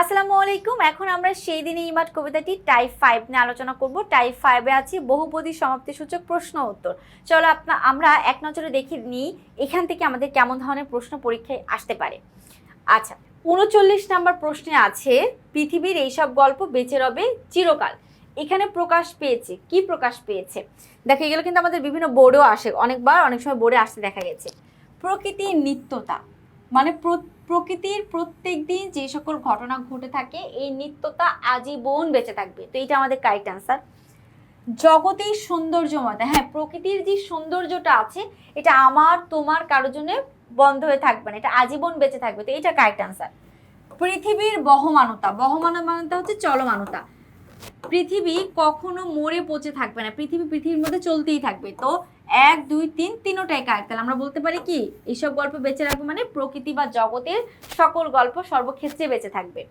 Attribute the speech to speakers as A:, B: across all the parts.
A: আসসালামু আলাইকুম। এখন আমরা সেই দিনে ইমাট কবিতাটি টাইপ ফাইভ নিয়ে আলোচনা করব। টাইপ ফাইভে আছে বহুপদী সমাপ্তি সূচক প্রশ্ন উত্তর। চলো আপনা আমরা এক নজরে দেখে নিই এখান থেকে আমাদের কেমন ধরনের প্রশ্ন পরীক্ষায় আসতে পারে। আচ্ছা উনচল্লিশ নাম্বার প্রশ্নে আছে, পৃথিবীর এইসব গল্প বেঁচে রবে চিরকাল। এখানে প্রকাশ পেয়েছে। কি প্রকাশ পেয়েছে? দেখা গেল কিন্তু আমাদের বিভিন্ন বোর্ডেও আসে। অনেকবার অনেক সময় বোর্ডে আসতে দেখা গেছে। প্রকৃতির নিত্যতা। মানে প্র- প্রকৃতির প্রত্যেক দিন যে সকল ঘটনা ঘটে থাকে, এই নিত্যতা আজীবন বেঁচে থাকবে। তো এইটা আমাদের কারেক্ট অ্যান্সার জগতের সৌন্দর্যময়তা হ্যাঁ প্রকৃতির যে সৌন্দর্যটা আছে, এটা আমার, তোমার, কারোর জন্য বন্ধ হয়ে থাকবে না, এটা আজীবন বেঁচে থাকবে। তো এটা কারেক্ট অ্যান্সার পৃথিবীর বহমানতা বহমানতা হচ্ছে চলমানতা। পৃথিবী কখনো মরে পচে থাকবে না, পৃথিবী পৃথিবীর মধ্যে চলতেই থাকবে। তো এক, দুই, তিন, তিনোটাই কারেক্ট তাহলে আমরা বলতে পারি কি এইসব গল্প বেঁচে রাখবে মানে প্রকৃতি বা জগতের সকল গল্প সর্বক্ষেত্রে বেঁচে থাকবে।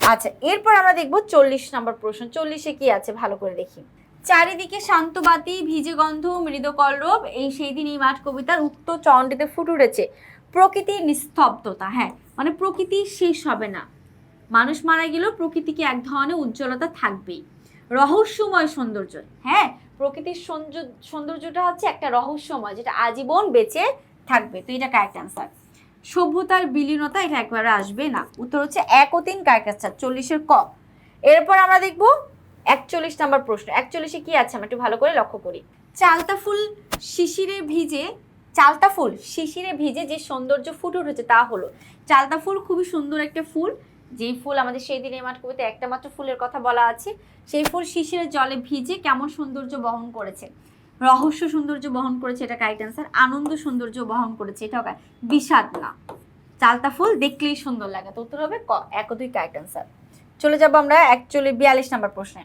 A: আচ্ছা এরপর আমরা দেখব চল্লিশ নম্বর প্রশ্ন। চল্লিশে কি আছে? ভালো করে দেখি। চারিদিকে শান্তবাতি, ভিজে গন্ধ মৃদকলরব এই সেই দিন এই মাঠ কবিতার উক্ত চণ্ডীতে ফুটে উঠেছে। প্রকৃতির নিস্তব্ধতা হ্যাঁ মানে প্রকৃতি শেষ হবে না। মানুষ মারা গেলেও প্রকৃতিকে এক ধরনের উজ্জ্বলতা থাকবেই। রহস্যময় সৌন্দর্য হ্যাঁ প্রকৃতির সৌন্দর্য- সৌন্দর্যটা হচ্ছে একটা রহস্যময়, যেটা আজীবন বেঁচে থাকবে। তো এটা কারেক্ট অ্যান্সার সভ্যতার বিলীনতা এটা একবারে আসবে না। উত্তর হচ্ছে এক ও তিন কারেক্ট অ্যান্সার চল্লিশের ক। এরপর আমরা দেখব একচল্লিশ নাম্বার প্রশ্ন। একচল্লিশে কি আছে? আমরা একটু ভালো করে লক্ষ্য করি। চালতা ফুল শিশিরে ভিজে, চালতা ফুল শিশিরে ভিজে যে সৌন্দর্য ফুটে উঠেছে তা হলো, চালতা ফুল খুবই সুন্দর একটা ফুল যেই ফুল আমাদের সেই দিনের মাঠ কবিতে একটা মাত্র ফুলের কথা বলা আছে, সেই ফুল শিশিরের জলে ভিজে কেমন সৌন্দর্য বহন করেছে? রহস্য সৌন্দর্য বহন করেছে এটা কারেক্ট অ্যান্সার আনন্দ সৌন্দর্য বহন করেছে এটাও। বিষাদ না। চালতা ফুল দেখলেই সুন্দর লাগে, তো উত্তর হবে ক, এক দুই কারেক্ট অ্যান্সার চলে যাব আমরা একচুয়ালি বিয়াল্লিশ নাম্বার প্রশ্নে।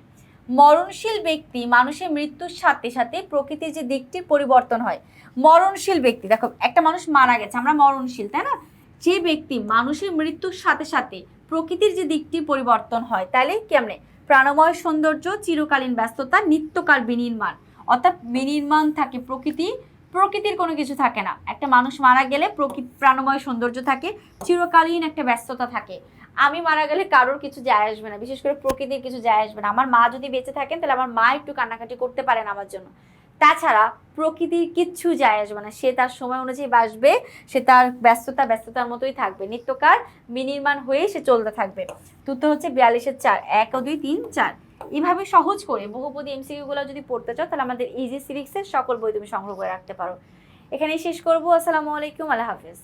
A: মরণশীল ব্যক্তি মানুষের মৃত্যুর সাথে সাথে প্রকৃতির যে দিকটির পরিবর্তন হয়। মরণশীল ব্যক্তি, দেখো একটা মানুষ মারা গেছে, আমরা মরণশীল, তাই না? যে ব্যক্তি মানুষের মৃত্যুর সাথে সাথে প্রকৃতির যে দিকটি পরিবর্তন হয়, তাহলে কেমনে? প্রাণময় সৌন্দর্য, চিরকালীন ব্যস্ততা, নিত্যকাল বিনির্মাণ। অর্থাৎ বিনির্মাণ থাকে প্রকৃতি, প্রকৃতির কোনো কিছু থাকে না। একটা মানুষ মারা গেলে প্রকৃতি, প্রাণময় সৌন্দর্য থাকে, চিরকালীন একটা ব্যস্ততা থাকে। আমি মারা গেলে কারোর কিছু যায় আসবে না, বিশেষ করে প্রকৃতির কিছু যায় আসবে না। আমার মা যদি বেঁচে থাকেন, তাহলে আমার মা একটু কান্নাকাটি করতে পারেন আমার জন্য। তাছাড়া প্রকৃতির কিচ্ছু যায় আসবে না। সে তার সময় অনুযায়ী বাসবে সে তার ব্যস্ততা, ব্যস্ততার মতোই থাকবে। নিত্যকার বিনির্মাণ হয়ে সে চলতে থাকবে। তো হচ্ছে বিয়াল্লিশের চার, এক ও দুই, তিন, চার। এইভাবে সহজ করে বহুপদী এমসিকিউ গুলো যদি পড়তে চাও, তাহলে আমাদের ইজি সিরিক্সের সকল বই তুমি সংগ্রহ করে রাখতে পারো। এখানেই শেষ করব। আসসালামু আলাইকুম, আল্লাহ হাফিজ।